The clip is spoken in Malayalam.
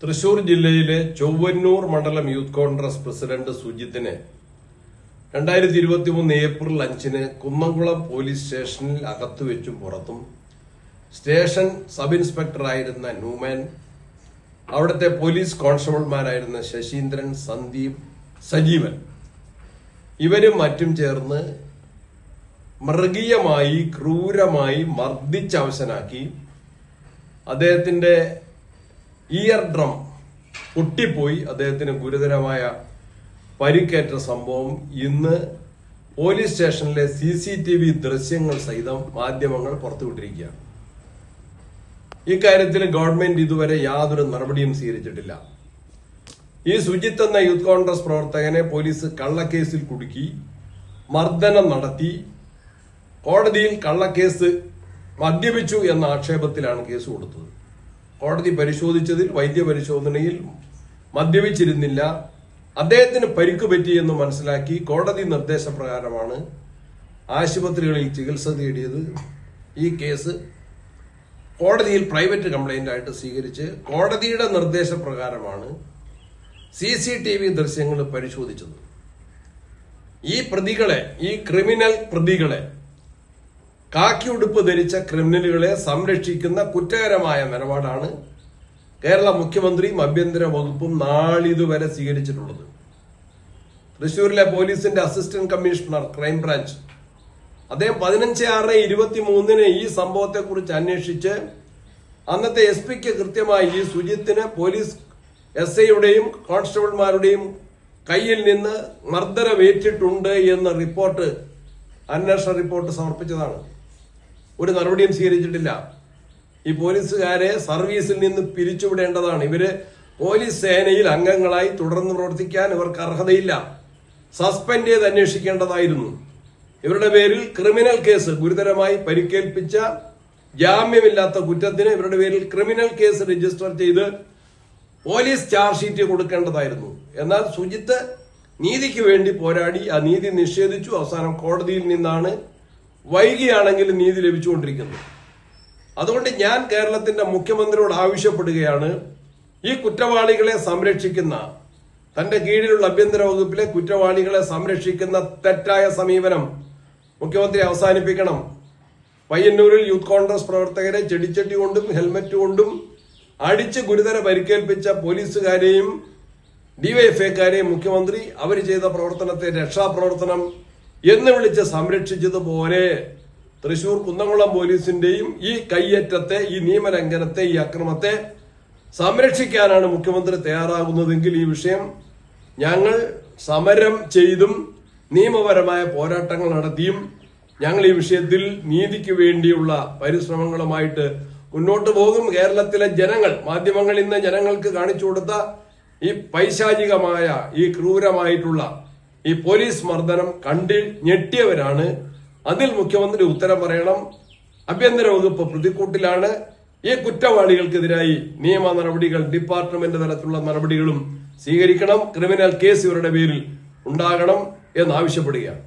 തൃശൂർ ജില്ലയിലെ ചൊവ്വന്നൂർ മണ്ഡലം യൂത്ത് കോൺഗ്രസ് പ്രസിഡന്റ് സുജിത്തിനെ രണ്ടായിരത്തി ഇരുപത്തി മൂന്ന് ഏപ്രിൽ അഞ്ചിന് കുന്നംകുളം പോലീസ് സ്റ്റേഷനിൽ അകത്തുവെച്ചും പുറത്തും സ്റ്റേഷൻ സബ് ഇൻസ്പെക്ടറായിരുന്ന ന്യൂമാൻ അവിടുത്തെ പോലീസ് കോൺസ്റ്റബിൾമാരായിരുന്ന ശശീന്ദ്രൻ സന്ദീപ് സജീവൻ. ഇവരും മറ്റും ചേർന്ന് മൃഗീയമായി ക്രൂരമായി മർദ്ദിച്ചവശനാക്കി അദ്ദേഹത്തിന്റെ ഇയർ ഡ്രം പൊട്ടിപ്പോയി അദ്ദേഹത്തിന് ഗുരുതരമായ പരിക്കേറ്റ സംഭവം. ഇന്ന് പോലീസ് സ്റ്റേഷനിലെ സി സി ടി വി ദൃശ്യങ്ങൾ സഹിതം മാധ്യമങ്ങൾ പുറത്തുവിട്ടിരിക്കുകയാണ്. ഇക്കാര്യത്തിൽ ഗവൺമെന്റ് ഇതുവരെ യാതൊരു നടപടിയും സ്വീകരിച്ചിട്ടില്ല. ഈ സുജിത്ത് എന്ന യൂത്ത് കോൺഗ്രസ് പ്രവർത്തകനെ പോലീസ് കള്ളക്കേസിൽ കുടുക്കി മർദ്ദനം നടത്തി കോടതിയിൽ കള്ളക്കേസ് മദ്യപിച്ചു എന്ന ആക്ഷേപത്തിലാണ് കേസ് കൊടുത്തത്. കോടതി പരിശോധിച്ചതിൽ വൈദ്യപരിശോധനയിൽ മദ്യപിച്ചിരുന്നില്ല. അദ്ദേഹത്തിന് പരിക്ക് പറ്റിയെന്ന് മനസ്സിലാക്കി കോടതി നിർദ്ദേശപ്രകാരമാണ് ആശുപത്രികളിൽ ചികിത്സ തേടിയത്. ഈ കേസ് കോടതിയിൽ പ്രൈവറ്റ് കംപ്ലൈന്റ് ആയിട്ട് സ്വീകരിച്ച് കോടതിയുടെ നിർദ്ദേശപ്രകാരമാണ് സി സി ടി വി ദൃശ്യങ്ങൾ പരിശോധിച്ചത്. ഈ പ്രതികളെ ഈ ക്രിമിനൽ പ്രതികളെ കാക്കി ഉടുപ്പ് ധരിച്ച ക്രിമിനലുകളെ സംരക്ഷിക്കുന്ന കുറ്റകരമായ നിലപാടാണ് കേരള മുഖ്യമന്ത്രിയും ആഭ്യന്തര വകുപ്പും നാളിതുവരെ സ്വീകരിച്ചിട്ടുള്ളത്. തൃശൂരിലെ പോലീസിന്റെ അസിസ്റ്റന്റ് കമ്മീഷണർ ക്രൈംബ്രാഞ്ച് അദ്ദേഹം പതിനഞ്ച് ആറ് ഇരുപത്തി മൂന്നിന് ഈ സംഭവത്തെക്കുറിച്ച് അന്വേഷിച്ച് അന്നത്തെ എസ് പിക്ക് കൃത്യമായി ഈ സുജിത്തിന് പോലീസ് എസ് ഐയുടെയും കോൺസ്റ്റബിൾമാരുടെയും കയ്യിൽ നിന്ന് മർദ്ദനമേറ്റിട്ടുണ്ട് എന്ന റിപ്പോർട്ട് അന്വേഷണ റിപ്പോർട്ട് സമർപ്പിച്ചതാണ്. ഒരു നടപടിയും സ്വീകരിച്ചിട്ടില്ല. ഈ പോലീസുകാരെ സർവീസിൽ നിന്ന് പിരിച്ചുവിടേണ്ടതാണ്. ഇവർ പോലീസ് സേനയിൽ അംഗങ്ങളായി തുടർന്ന് പ്രവർത്തിക്കാൻ ഇവർക്ക് അർഹതയില്ല. സസ്പെൻഡ് ചെയ്ത് അന്വേഷിക്കേണ്ടതായിരുന്നു. ഇവരുടെ പേരിൽ ക്രിമിനൽ കേസ് ഗുരുതരമായി പരിക്കേൽപ്പിച്ച ജാമ്യമില്ലാത്ത കുറ്റത്തിന് ഇവരുടെ പേരിൽ ക്രിമിനൽ കേസ് രജിസ്റ്റർ ചെയ്ത് പോലീസ് ചാർജ് ഷീറ്റ് കൊടുക്കേണ്ടതായിരുന്നു. എന്നാൽ സുജിത്ത് നീതിക്ക് വേണ്ടി പോരാടി ആ നീതി നിഷേധിച്ചു. അവസാനം കോടതിയിൽ നിന്നാണ് വൈകിയാണെങ്കിലും നീതി ലഭിച്ചുകൊണ്ടിരിക്കുന്നു. അതുകൊണ്ട് ഞാൻ കേരളത്തിന്റെ മുഖ്യമന്ത്രിയോട് ആവശ്യപ്പെടുകയാണ് ഈ കുറ്റവാളികളെ സംരക്ഷിക്കുന്ന തന്റെ കീഴിലുള്ള ആഭ്യന്തര വകുപ്പിലെ കുറ്റവാളികളെ സംരക്ഷിക്കുന്ന തെറ്റായ സമീപനം മുഖ്യമന്ത്രി അവസാനിപ്പിക്കണം. പയ്യന്നൂരിൽ യൂത്ത് കോൺഗ്രസ് പ്രവർത്തകരെ ചെടിച്ചട്ടി കൊണ്ടും ഹെൽമറ്റ് കൊണ്ടും അടിച്ച് ഗുരുതര പരിക്കേൽപ്പിച്ച പോലീസുകാരെയും ഡിവൈഎഫ്ഐക്കാരെയും മുഖ്യമന്ത്രി അവർ ചെയ്ത പ്രവർത്തനത്തെ രക്ഷാപ്രവർത്തനം എന്ന് വിളിച്ച് സംരക്ഷിച്ചതുപോലെ തൃശൂർ കുന്നംകുളം പോലീസിന്റെയും ഈ കയ്യേറ്റത്തെ ഈ നിയമലംഘനത്തെ ഈ അക്രമത്തെ സംരക്ഷിക്കാനാണ് മുഖ്യമന്ത്രി തയ്യാറാകുന്നതെങ്കിൽ ഈ വിഷയം ഞങ്ങൾ സമരം ചെയ്തും നിയമപരമായ പോരാട്ടങ്ങൾ നടത്തിയും ഞങ്ങൾ ഈ വിഷയത്തിൽ നീതിക്ക് വേണ്ടിയുള്ള പരിശ്രമങ്ങളുമായിട്ട് മുന്നോട്ട് പോകും. കേരളത്തിലെ ജനങ്ങൾ മാധ്യമങ്ങൾ ഇന്ന് ജനങ്ങൾക്ക് കാണിച്ചു കൊടുത്ത ഈ പൈശാചികമായ ഈ ക്രൂരമായിട്ടുള്ള ഈ പോലീസ് മർദ്ദനം കണ്ട് ഞെട്ടിയവരാണ്. അതിൽ മുഖ്യമന്ത്രി ഉത്തരം പറയണം. ആഭ്യന്തര വകുപ്പ് പ്രതിക്കൂട്ടിലാണ്. ഈ കുറ്റവാളികൾക്കെതിരായി നിയമ നടപടികൾ ഡിപ്പാർട്ട്മെന്റ് തലത്തിലുള്ള നടപടികളും സ്വീകരിക്കണം. ക്രിമിനൽ കേസ് ഇവരുടെ പേരിൽ ഉണ്ടാകണം എന്നാവശ്യപ്പെടുകയാണ്.